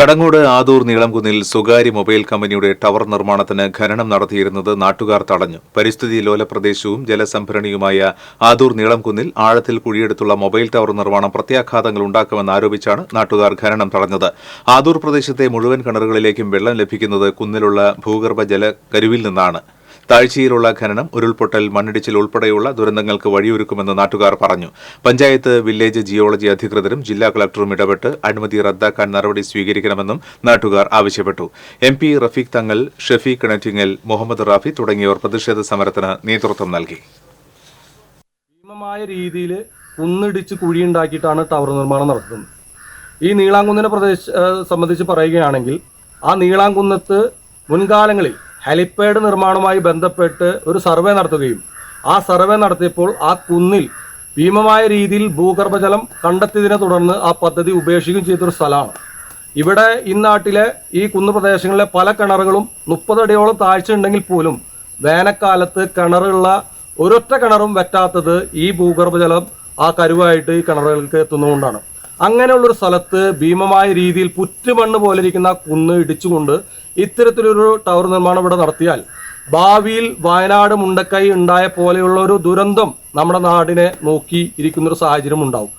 കടങ്ങോട് ആദൂർ നീളംകുന്നിൽ സ്വകാര്യ മൊബൈൽ കമ്പനിയുടെ ടവർ നിർമ്മാണത്തിന് ഖനനം നടത്തിയിരുന്നത് നാട്ടുകാർ തടഞ്ഞു. പരിസ്ഥിതി ലോല പ്രദേശവും ജലസംഭരണിയുമായ ആദൂർ നീളംകുന്നിൽ ആഴത്തിൽ കുഴിയെടുത്തുള്ള മൊബൈൽ ടവർ നിർമ്മാണം പ്രത്യാഘാതങ്ങൾ ഉണ്ടാക്കുമെന്ന് ആരോപിച്ചാണ് നാട്ടുകാർ ഖനനം തടഞ്ഞത്. ആദൂർ പ്രദേശത്തെ മുഴുവൻ കിണറുകളിലേക്കും വെള്ളം ലഭിക്കുന്നത് കുന്നിലുള്ള ഭൂഗർഭ ജല കരുവിൽ നിന്നാണ്. താഴ്ചയിലുള്ള ഖനനം ഉരുൾപൊട്ടൽ മണ്ണിടിച്ചിൽ ഉൾപ്പെടെയുള്ള ദുരന്തങ്ങൾക്ക് വഴിയൊരുക്കുമെന്ന് നാട്ടുകാർ പറഞ്ഞു. പഞ്ചായത്ത് വില്ലേജ് ജിയോളജി അധികൃതരും ജില്ലാ കളക്ടറും ഇടപെട്ട് അനുമതി റദ്ദാക്കാൻ നടപടി സ്വീകരിക്കണമെന്നും നാട്ടുകാർ ആവശ്യപ്പെട്ടു. എം പി റഫീഖ് തങ്ങൽ ഷഫീഖ് കിണറ്റിങ്ങൽ മുഹമ്മദ് റാഫി തുടങ്ങിയവർ പ്രതിഷേധ സമരത്തിന് നേതൃത്വം നൽകി. ഭീമമായ രീതിയിൽ കുന്നിടിച്ച് കുഴിയുണ്ടാക്കിയിട്ടാണ് ടവർ നിർമ്മാണം നടത്തുന്നത്. ഈ നീളാങ്കുന്നിനെ പ്രദേശ സംബന്ധിച്ച് പറയുകയാണെങ്കിൽ ആ നീളാങ്കുന്നത്ത് മുൻകാലങ്ങളിൽ ഹെലിപ്പാഡ് നിർമ്മാണവുമായി ബന്ധപ്പെട്ട് ഒരു സർവേ നടത്തുകയും ആ സർവേ നടത്തിയപ്പോൾ ആ കുന്നിൽ ഭീമമായ രീതിയിൽ ഭൂഗർഭജലം കണ്ടെത്തിയതിനെ തുടർന്ന് ആ പദ്ധതി ഉപേക്ഷിക്കുകയും ചെയ്തൊരു സ്ഥലമാണ്. ഇവിടെ ഈ നാട്ടിലെ ഈ കുന്നു പ്രദേശങ്ങളിലെ പല കിണറുകളും മുപ്പതടിയോളം താഴ്ച ഉണ്ടെങ്കിൽ പോലും വേനൽക്കാലത്ത് കിണറുള്ള ഒരൊറ്റ കിണറും വറ്റാത്തത് ഈ ഭൂഗർഭജലം ആ കരുവായിട്ട് ഈ കിണറുകൾക്ക് എത്തുന്നതുകൊണ്ടാണ്. അങ്ങനെയുള്ളൊരു സ്ഥലത്ത് ഭീമമായ രീതിയിൽ പുറ്റുമണ്ണ് പോലെ ഇരിക്കുന്ന ആ കുന്ന് ഇടിച്ചുകൊണ്ട് ഇത്തരത്തിലൊരു ടവർ നിർമ്മാണം ഇവിടെ നടത്തിയാൽ ഭാവിയിൽ വയനാട് മുണ്ടക്കൈ ഉണ്ടായ പോലെയുള്ള ഒരു ദുരന്തം നമ്മുടെ നാടിനെ നോക്കി ഇരിക്കുന്നൊരു സാഹചര്യം ഉണ്ടാവും